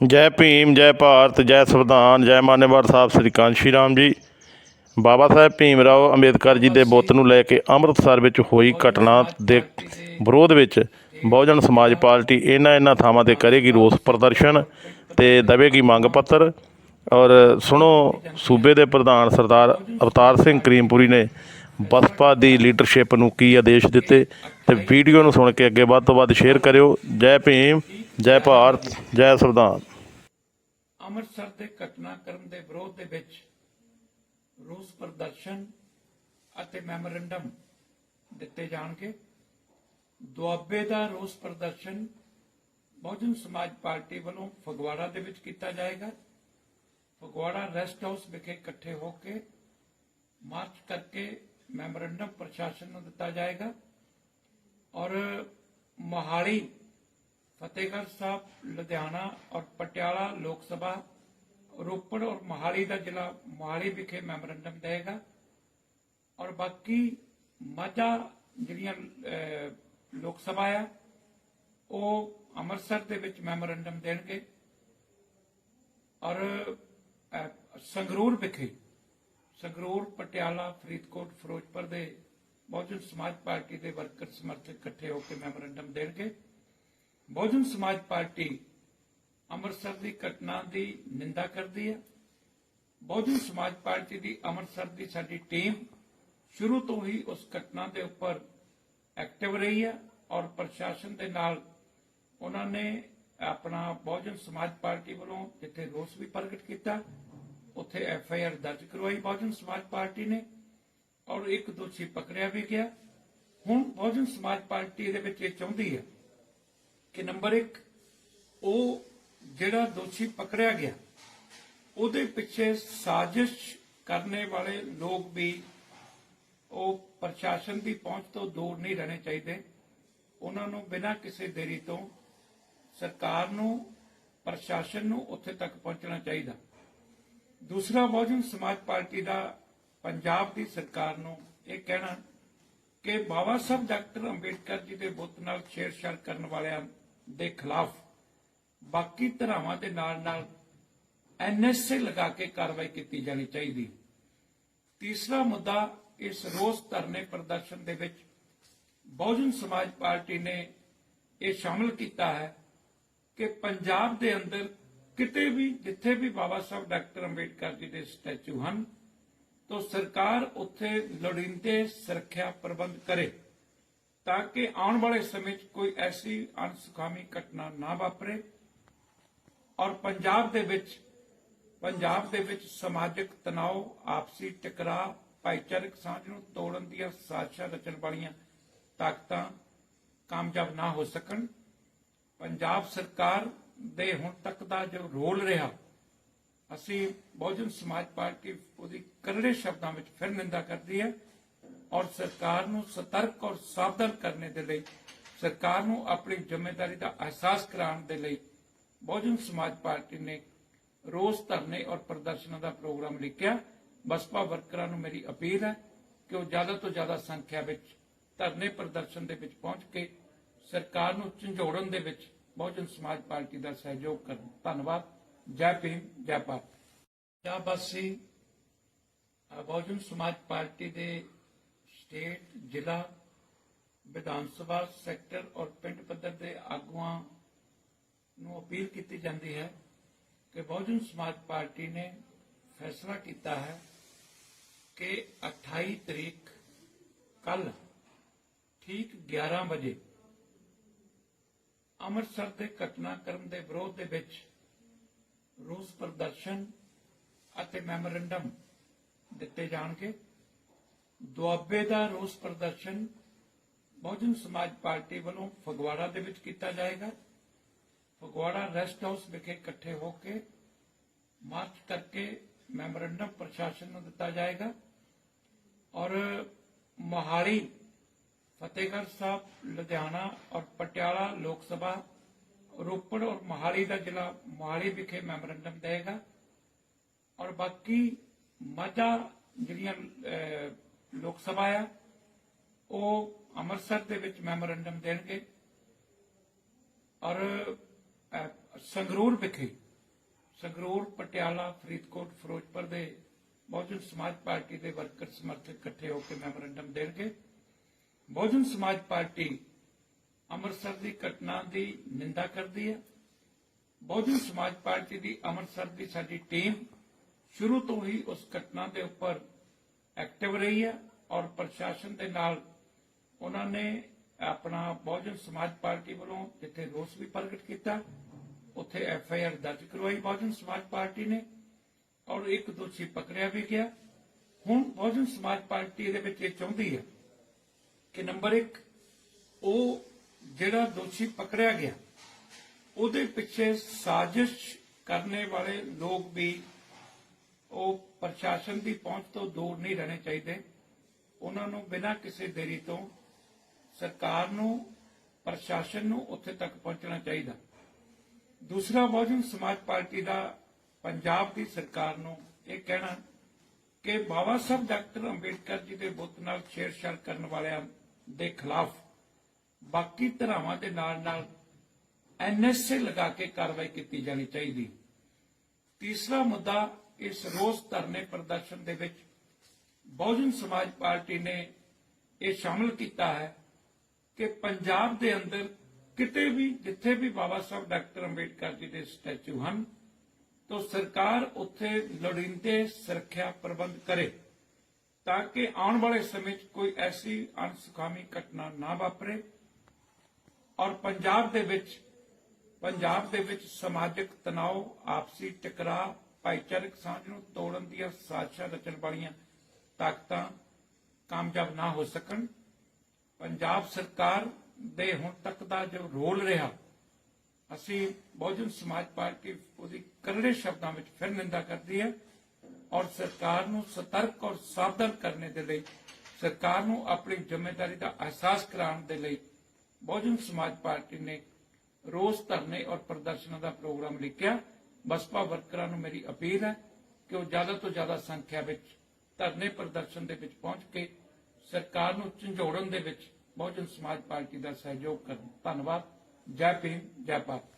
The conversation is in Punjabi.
ਜੈ ਭੀਮ, ਜੈ ਭਾਰਤ, ਜੈ ਸੰਵਿਧਾਨ, ਜੈ ਮਾਨਵਵਾਦ ਸਾਹਿਬ ਸ੍ਰੀ ਕਾਂਸ਼ੀ ਰਾਮ ਜੀ। ਬਾਬਾ ਸਾਹਿਬ ਭੀਮ ਰਾਓ ਅੰਬੇਦਕਰ ਜੀ ਦੇ ਬੁੱਤ ਨੂੰ ਲੈ ਕੇ ਅੰਮ੍ਰਿਤਸਰ ਵਿੱਚ ਹੋਈ ਘਟਨਾ ਦੇ ਵਿਰੋਧ ਵਿੱਚ ਬਹੁਜਨ ਸਮਾਜ ਪਾਰਟੀ ਇਹਨਾਂ ਇਹਨਾਂ ਥਾਵਾਂ ਤੇ ਕਰੇਗੀ ਰੋਸ ਪ੍ਰਦਰਸ਼ਨ ਤੇ ਦੇਵੇਗੀ ਮੰਗ ਪੱਤਰ। ਔਰ ਸੁਣੋ, ਸੂਬੇ ਦੇ ਪ੍ਰਧਾਨ ਸਰਦਾਰ ਅਵਤਾਰ ਸਿੰਘ ਕਰੀਮਪੁਰੀ ਨੇ ਬਸਪਾ ਦੀ ਲੀਡਰਸ਼ਿਪ ਨੂੰ ਕੀ ਆਦੇਸ਼ ਦਿੱਤੇ ਤੇ ਵੀਡੀਓ ਨੂੰ ਸੁਣ ਕੇ ਅੱਗੇ ਵੱਧ ਤੋਂ ਵੱਧ ਸ਼ੇਅਰ ਕਰਿਓ। ਜੈ ਭੀਮ। ਜੈ ਭਾਰਤ, ਜੈ ਸੰਵਿਧਾਨ। ਅੰਮ੍ਰਿਤਸਰ ਦੇ ਘਟਨਾਕ੍ਰਮ ਦੇ ਵਿਰੋਧ ਦੇ ਵਿੱਚ ਰੋਸ ਪ੍ਰਦਰਸ਼ਨ ਅਤੇ ਮੈਮੋਰੰਡਮ ਦਿੱਤੇ ਜਾਣਗੇ। ਦੁਆਬੇ ਦਾ ਰੋਸ ਪ੍ਰਦਰਸ਼ਨ ਬਹੁਜਨ ਸਮਾਜ ਪਾਰਟੀ ਵੱਲੋਂ ਫਗਵਾੜਾ ਦੇ ਵਿੱਚ ਕੀਤਾ ਜਾਏਗਾ। ਫਗਵਾੜਾ ਰੈਸਟ ਹਾਊਸ ਵਿਖੇ ਇਕੱਠੇ ਹੋ ਕੇ ਮਾਰਚ ਕਰਕੇ ਮੈਮੋਰੰਡਮ ਪ੍ਰਸ਼ਾਸਨ ਨੂੰ ਦਿੱਤਾ ਜਾਏਗਾ। ਔਰ ਮੋਹਾਲੀ ਫਤਿਹਗੜ੍ਹ ਸਾਹਿਬ, ਲੁਧਿਆਣਾ ਔਰ ਪਟਿਆਲਾ ਲੋਕ ਸਭਾ, ਰੋਪੜ ਔਰ ਮੋਹਾਲੀ ਦਾ ਜ਼ਿਲ੍ਹਾ ਮੋਹਾਲੀ ਵਿਖੇ ਮੈਮੋਰੰਡਮ ਦੇਗਾ ਔਰ ਬਾਕੀ ਮਾਝਾ ਜਿਹੜੀਆਂ ਲੋਕ ਸਭਾ ਆ, ਉਹ ਅੰਮ੍ਰਿਤਸਰ ਦੇ ਵਿੱਚ ਮੈਮੋਰੰਡਮ ਦੇਣਗੇ। ਔਰ ਸੰਗਰੂਰ ਵਿਖੇ, ਸੰਗਰੂਰ, ਪਟਿਆਲਾ, ਫਰੀਦਕੋਟ, ਫਿਰੋਜ਼ਪੁਰ ਦੇ ਬਹੁਜਨ ਸਮਾਜ ਪਾਰਟੀ ਦੇ ਵਰਕਰ ਸਮਰਥਕ ਇਕੱਠੇ ਹੋ ਕੇ ਮੈਮੋਰੰਡਮ ਦੇਣਗੇ। ਬਹੁਜਨ ਸਮਾਜ ਪਾਰਟੀ ਅੰਮ੍ਰਿਤਸਰ ਦੀ ਘਟਨਾ ਦੀ ਨਿੰਦਾ ਕਰਦੀ ਹੈ। ਬਹੁਜਨ ਸਮਾਜ ਪਾਰਟੀ ਦੀ ਅੰਮ੍ਰਿਤਸਰ ਦੀ ਸਾਡੀ ਟੀਮ ਸ਼ੁਰੂ ਤੋਂ ਹੀ ਉਸ ਘਟਨਾ ਦੇ ਉੱਪਰ ਐਕਟਿਵ ਰਹੀ ਹੈ ਔਰ ਪ੍ਰਸ਼ਾਸਨ ਦੇ ਨਾਲ ਉਹਨਾਂ ਨੇ ਆਪਣਾ ਬਹੁਜਨ ਸਮਾਜ ਪਾਰਟੀ ਵੱਲੋਂ ਜਿੱਥੇ ਰੋਸ ਵੀ ਪ੍ਰਗਟ ਕੀਤਾ, ਉੱਥੇ ਐਫ ਆਈ ਆਰ ਦਰਜ ਕਰਵਾਈ ਬਹੁਜਨ ਸਮਾਜ ਪਾਰਟੀ ਨੇ ਔਰ ਇੱਕ ਦੋਸ਼ੀ ਪਕੜਿਆ ਵੀ ਗਿਆ। ਹੁਣ ਬਹੁਜਨ ਸਮਾਜ ਪਾਰਟੀ ਇਹਦੇ ਵਿੱਚ ਇਹ ਚਾਹੁੰਦੀ ਹੈ ਕਿ ਨੰਬਰ 1 ਉਹ ਜਿਹੜਾ ਦੋਸ਼ੀ ਪਕੜਿਆ ਗਿਆ, ਉਹਦੇ ਪਿੱਛੇ ਸਾਜ਼ਿਸ਼ ਕਰਨੇ ਵਾਲੇ ਲੋਕ ਵੀ ਉਹ ਪ੍ਰਸ਼ਾਸਨ ਦੀ ਪਹੁੰਚ ਤੋਂ ਦੂਰ ਨਹੀਂ ਰਹਿਣੇ ਚਾਹੀਦੇ। ਉਹਨਾਂ ਨੂੰ ਬਿਨਾਂ ਕਿਸੇ ਦੇਰੀ ਤੋਂ ਸਰਕਾਰ ਨੂੰ, ਪ੍ਰਸ਼ਾਸਨ ਨੂੰ ਉੱਥੇ ਤੱਕ ਪਹੁੰਚਣਾ ਚਾਹੀਦਾ। ਦੂਸਰਾ, ਬਹੁਜਨ ਸਮਾਜ ਪਾਰਟੀ ਦਾ ਪੰਜਾਬ ਦੀ ਸਰਕਾਰ ਨੂੰ ਇਹ ਕਹਿਣਾ ਕਿ ਬਾਬਾ ਸਾਹਿਬ, ਡਾਕਟਰ ਅੰਬੇਡਕਰ ਜੀ ਦੇ ਬੁੱਤ ਨਾਲ ਛੇੜਛਾੜ ਕਰਨ ਵਾਲਿਆਂ ਦੇ ਖਿਲਾਫ ਬਾਕੀ ਧਰਾਵਾਂ ਦੇ ਨਾਲ ਨਾਲ ਐਨਐਸਏ ਲਗਾ ਕੇ ਕਾਰਵਾਈ ਕੀਤੀ ਜਾਣੀ ਚਾਹੀਦੀ। ਤੀਸਰਾ ਮੁੱਦਾ, ਇਸ ਰੋਸ ਧਰਨੇ ਪ੍ਰਦਰਸ਼ਨ ਦੇ ਵਿੱਚ ਬਹੁਜਨ ਸਮਾਜ ਪਾਰਟੀ ਨੇ ਇਹ ਸ਼ਾਮਲ ਕੀਤਾ ਹੈ ਕਿ ਪੰਜਾਬ ਦੇ ਅੰਦਰ ਕਿਤੇ ਵੀ, ਜਿੱਥੇ ਵੀ ਬਾਬਾ ਸਾਹਿਬ ਡਾਕਟਰ ਅੰਬੇਡਕਰ ਜੀ ਦੇ ਸਟੈਚੂ ਹਨ, ਤਾਂ ਸਰਕਾਰ ਉੱਥੇ ਲੋੜੀਂਦੇ ਸੁਰੱਖਿਆ ਪ੍ਰਬੰਧ ਕਰੇ। ਤਾਂ ਕਿ ਆਉਣ ਵਾਲੇ ਸਮੇਂ 'ਚ ਕੋਈ ਐਸੀ ਅਣਸੁਖਾਵੀ ਘਟਨਾ ਨਾ ਵਾਪਰੇ ਔਰ ਪੰਜਾਬ ਦੇ ਵਿੱਚ, ਪੰਜਾਬ ਦੇ ਵਿੱਚ ਸਮਾਜਿਕ ਤਣਾਅ ਆਪਸੀ ਟਕਰਾਅ, ਭਾਈਚਾਰਕ ਸਾਂਝ ਨੂੰ ਤੋੜਨ ਦੀਆਂ ਸਾਜ਼ਿਸ਼ਾਂ ਰਚਣ ਵਾਲੀਆਂ ਤਾਕਤਾਂ ਕਾਮਯਾਬ ਨਾ ਹੋ ਸਕਣ। ਪੰਜਾਬ ਸਰਕਾਰ ਦੇ ਹੁਣ ਤੱਕ ਦਾ ਜੋ ਰੋਲ ਰਿਹਾ, ਅਸੀਂ ਬਹੁਜਨ ਸਮਾਜ ਪਾਰਟੀ ਉਹਦੀ ਕਰੜੇ ਸ਼ਬਦਾਂ ਵਿੱਚ ਫਿਰ ਨਿੰਦਾ ਕਰਦੀ ਹੈ। ਔਰ ਸਰਕਾਰ ਨੂੰ ਸਤਰਕ ਔਰ ਸਾਵਧਾਨ ਕਰਨੇ ਦੇ ਲਈ, ਸਰਕਾਰ ਨੂੰ ਆਪਣੀ ਜ਼ਿੰਮੇਵਾਰੀ ਦਾ ਅਹਿਸਾਸ ਕਰਾਉਣ ਦੇ ਲਈ ਬਹੁਜਨ ਸਮਾਜ ਪਾਰਟੀ ਨੇ ਰੋਸ ਧਰਨੇ ਔਰ ਪ੍ਰਦਰਸ਼ਨਾਂ ਦਾ ਪ੍ਰੋਗਰਾਮ ਲਿਖਿਆ। ਬਸਪਾ ਵਰਕਰਾਂ ਨੂੰ ਮੇਰੀ ਅਪੀਲ ਹੈ ਕਿ ਉਹ ਜ਼ਿਆਦਾ ਤੋਂ ਜ਼ਿਆਦਾ ਸੰਖਿਆ ਵਿੱਚ, ਧਰਨੇ ਪ੍ਰਦਰਸ਼ਨ ਦੇ ਵਿੱਚ ਪਹੁੰਚ ਕੇ ਸਰਕਾਰ ਨੂੰ ਝੰਜੋੜਨ ਦੇ ਵਿੱਚ ਬਹੁਜਨ ਸਮਾਜ ਪਾਰਟੀ ਦਾ ਸਹਿਯੋਗ ਕਰਨ। ਧੰਨਵਾਦ। ਜੈ ਭੀਮ, ਜੈ ਭਾਰਤ। ਪੰਜਾਬ ਵਾਸੀ ਬਹੁਜਨ ਸਮਾਜ ਪਾਰਟੀ ਦੇ ਸਟੇਟ, ਜ਼ਿਲ੍ਹਾ, ਵਿਧਾਨ ਸਭਾ, ਸੈਕਟਰ ਔਰ ਪਿੰਡ ਪੱਧਰ ਦੇ ਆਗੂਆਂ ਨੂੰ ਅਪੀਲ ਕੀਤੀ ਜਾਂਦੀ ਹੈ ਕਿ ਬਹੁਜਨ ਸਮਾਜ ਪਾਰਟੀ ਨੇ ਫੈਸਲਾ ਕੀਤਾ ਹੈ ਕਿ 28 ਤਰੀਕ ਕੱਲ ਠੀਕ 11 ਵਜੇ ਅੰਮ੍ਰਿਤਸਰ ਦੇ ਘਟਨਾਕ੍ਰਮ ਦੇ ਵਿਰੋਧ ਦੇ ਵਿੱਚ ਰੋਸ ਪ੍ਰਦਰਸ਼ਨ ਅਤੇ ਮੈਮੋਰੰਡਮ ਦਿੱਤੇ ਜਾਣਗੇ। ਦੁਆਬੇ ਦਾ ਰੋਸ ਪ੍ਰਦਰਸ਼ਨ ਬਹੁਜਨ ਸਮਾਜ ਪਾਰਟੀ ਵੱਲੋਂ ਫਗਵਾੜਾ ਦੇ ਵਿੱਚ ਕੀਤਾ ਜਾਏਗਾ। ਫਗਵਾੜਾ ਰੈਸਟ ਹਾਊਸ ਵਿਖੇ ਇਕੱਠੇ ਹੋ ਕੇ ਮਾਰਚ ਕਰਕੇ ਮੈਮੋਰੰਡਮ ਪ੍ਰਸ਼ਾਸਨ ਨੂੰ ਦਿੱਤਾ ਜਾਏਗਾ। ਔਰ ਮੋਹਾਲੀ, ਫਤਿਹਗੜ੍ਹ ਸਾਹਿਬ, ਲੁਧਿਆਣਾ ਔਰ ਪਟਿਆਲਾ ਲੋਕ ਸਭਾ, ਰੋਪੜ ਔਰ ਮੋਹਾਲੀ ਦਾ ਜ਼ਿਲ੍ਹਾ ਮੋਹਾਲੀ ਵਿਖੇ ਮੈਮੋਰੰਡਮ ਦੇਗਾ ਔਰ ਬਾਕੀ ਮਾਝਾ ਜਿਹੜੀਆਂ ਲੋਕ ਸਭਾ ਆ, ਉਹ ਅੰਮ੍ਰਿਤਸਰ ਦੇ ਵਿੱਚ ਮੈਮੋਰੈਂਡਮ ਦੇਣਗੇ। ਔਰ ਸੰਗਰੂਰ ਵਿਖੇ, ਸੰਗਰੂਰ, ਪਟਿਆਲਾ, ਫਰੀਦਕੋਟ, ਫਿਰੋਜ਼ਪੁਰ ਦੇ ਬਹੁਜਨ ਸਮਾਜ ਪਾਰਟੀ ਦੇ ਵਰਕਰ ਸਮਰਥਕ ਇਕੱਠੇ ਹੋ ਕੇ ਮੈਮੋਰੈਂਡਮ ਦੇਣਗੇ। ਬਹੁਜਨ ਸਮਾਜ ਪਾਰਟੀ ਅੰਮ੍ਰਿਤਸਰ ਦੀ ਘਟਨਾ ਦੀ ਨਿੰਦਾ ਕਰਦੀ ਹੈ। ਬਹੁਜਨ ਸਮਾਜ ਪਾਰਟੀ ਦੀ ਅੰਮ੍ਰਿਤਸਰ ਦੀ ਸਾਡੀ ਟੀਮ ਸ਼ੁਰੂ ਤੋਂ ਹੀ ਉਸ ਘਟਨਾ ਦੇ ਉੱਪਰ ਐਕਟਿਵ ਰਹੀ ਹੈ ਔਰ ਪ੍ਰਸ਼ਾਸਨ ਦੇ ਨਾਲ ਉਹਨਾਂ ਨੇ ਆਪਣਾ ਬਹੁਜਨ ਸਮਾਜ ਪਾਰਟੀ ਵੱਲੋਂ ਜਿੱਥੇ ਰੋਸ ਵੀ ਪ੍ਰਗਟ ਕੀਤਾ, ਉੱਥੇ ਐਫ ਆਈ ਆਰ ਦਰਜ ਕਰਵਾਈ ਬਹੁਜਨ ਸਮਾਜ ਪਾਰਟੀ ਨੇ ਔਰ ਇੱਕ ਦੋਸ਼ੀ ਪਕੜਿਆ ਵੀ ਗਿਆ। ਹੁਣ ਬਹੁਜਨ ਸਮਾਜ ਪਾਰਟੀ ਇਹਦੇ ਵਿੱਚ ਇਹ ਚਾਹੁੰਦੀ ਹੈ ਕਿ ਨੰਬਰ 1 ਉਹ ਜਿਹੜਾ ਦੋਸ਼ੀ ਪਕੜਿਆ ਗਿਆ, ਉਹਦੇ ਪਿੱਛੇ ਸਾਜ਼ਿਸ਼ ਕਰਨੇ ਵਾਲੇ ਲੋਕ ਵੀ ਉਹ ਪ੍ਰਸ਼ਾਸਨ ਦੀ ਪਹੁੰਚ ਤੋਂ ਦੂਰ ਨਹੀਂ ਰਹਿਣੇ ਚਾਹੀਦੇ। ਉਹਨਾਂ ਨੂੰ ਬਿਨਾਂ ਕਿਸੇ ਦੇਰੀ ਤੋਂ ਸਰਕਾਰ ਨੂੰ, ਪ੍ਰਸ਼ਾਸਨ ਨੂੰ ਉੱਥੇ ਤੱਕ ਪਹੁੰਚਣਾ ਚਾਹੀਦਾ। ਦੂਸਰਾ ਬਹੁਜਨ ਸਮਾਜ ਪਾਰਟੀ ਦਾ ਪੰਜਾਬ ਦੀ ਸਰਕਾਰ ਨੂੰ ਇਹ ਕਹਿਣਾ ਕਿ ਬਾਬਾ ਸਾਹਿਬ ਡਾਕਟਰ ਅੰਬੇਡਕਰ ਜੀ ਦੇ ਬੁੱਤ ਨਾਲ ਛੇੜਛਾੜ ਕਰਨ ਵਾਲਿਆਂ ਦੇ ਖਿਲਾਫ ਬਾਕੀ ਧਰਾਵਾਂ ਦੇ ਨਾਲ ਨਾਲ ਐਨਐਸਏ ਲਗਾ ਕੇ ਕਾਰਵਾਈ ਕੀਤੀ ਜਾਣੀ ਚਾਹੀਦੀ। ਤੀਸਰਾ ਮੁੱਦਾ ਇਸ ਰੋਸ ਧਰਨੇ ਪ੍ਰਦਰਸ਼ਨ ਦੇ ਵਿੱਚ ਬਹੁਜਨ ਸਮਾਜ ਪਾਰਟੀ ਨੇ ਇਹ ਸ਼ਾਮਲ ਕੀਤਾ ਹੈ ਕਿ ਪੰਜਾਬ ਦੇ ਅੰਦਰ ਕਿਤੇ ਵੀ, ਜਿੱਥੇ ਵੀ ਬਾਬਾ ਸਾਹਿਬ ਡਾਕਟਰ ਅੰਬੇਡਕਰ ਜੀ ਦੇ ਸਟੈਚੂ ਹਨ, ਤਾਂ ਸਰਕਾਰ ਉੱਥੇ ਲੋੜੀਂਦੇ ਸੁਰੱਖਿਆ ਪ੍ਰਬੰਧ ਕਰੇ ਤਾਂ ਕਿ ਆਉਣ ਵਾਲੇ ਸਮੇਂ 'ਚ ਕੋਈ ਐਸੀ ਅਣਸੁਖਾਵੀ ਘਟਨਾ ਨਾ ਵਾਪਰੇ ਔਰ ਪੰਜਾਬ ਦੇ ਵਿੱਚ, ਪੰਜਾਬ ਦੇ ਵਿੱਚ ਸਮਾਜਿਕ ਤਣਾਅ, ਆਪਸੀ ਟਕਰਾਅ ਭਾਈਚਾਰਕ ਸਾਂਝ ਨੂੰ ਤੋੜਨ ਦੀਆਂ ਸਾਜ਼ਿਸ਼ਾਂ ਰਚਣ ਵਾਲੀਆਂ ਤਾਕਤਾਂ ਕਾਮਯਾਬ ਨਾ ਹੋ ਸਕਣ। ਪੰਜਾਬ ਸਰਕਾਰ ਦੇ ਹੁਣ ਤੱਕ ਦਾ ਜੋ ਰੋਲ ਰਿਹਾ, ਅਸੀਂ ਬਹੁਜਨ ਸਮਾਜ ਪਾਰਟੀ ਉਹਦੀ ਕਰੜੇ ਸ਼ਬਦਾਂ ਵਿੱਚ ਫਿਰ ਨਿੰਦਾ ਕਰਦੀ ਹੈ ਔਰ ਸਰਕਾਰ ਨੂੰ ਸਤਰਕ ਔਰ ਸਾਵਧਾਨ ਕਰਨ ਦੇ ਲਈ, ਸਰਕਾਰ ਨੂੰ ਆਪਣੀ ਜ਼ਿੰਮੇਵਾਰੀ ਦਾ ਅਹਿਸਾਸ ਕਰਾਉਣ ਦੇ ਲਈ ਬਹੁਜਨ ਸਮਾਜ ਪਾਰਟੀ ਨੇ ਰੋਸ ਧਰਨੇ ਔਰ ਪ੍ਰਦਰਸ਼ਨਾਂ ਦਾ ਪ੍ਰੋਗਰਾਮ ਲਿਖਿਆ। ਬਸਪਾ ਵਰਕਰਾਂ ਨੂੰ ਮੇਰੀ ਅਪੀਲ ਹੈ ਕਿ ਉਹ ਜ਼ਿਆਦਾ ਤੋਂ ਜ਼ਿਆਦਾ ਸੰਖਿਆ ਵਿੱਚ, ਧਰਨੇ ਪ੍ਰਦਰਸ਼ਨ ਦੇ ਵਿੱਚ ਪਹੁੰਚ ਕੇ ਸਰਕਾਰ ਨੂੰ ਝੰਜੋੜਨ ਦੇ ਵਿੱਚ ਬਹੁਜਨ ਸਮਾਜ ਪਾਰਟੀ ਦਾ ਸਹਿਯੋਗ ਕਰਨ। ਧੰਨਵਾਦ। ਜੈ ਭੀਮ, ਜੈ ਭਾਰਤ।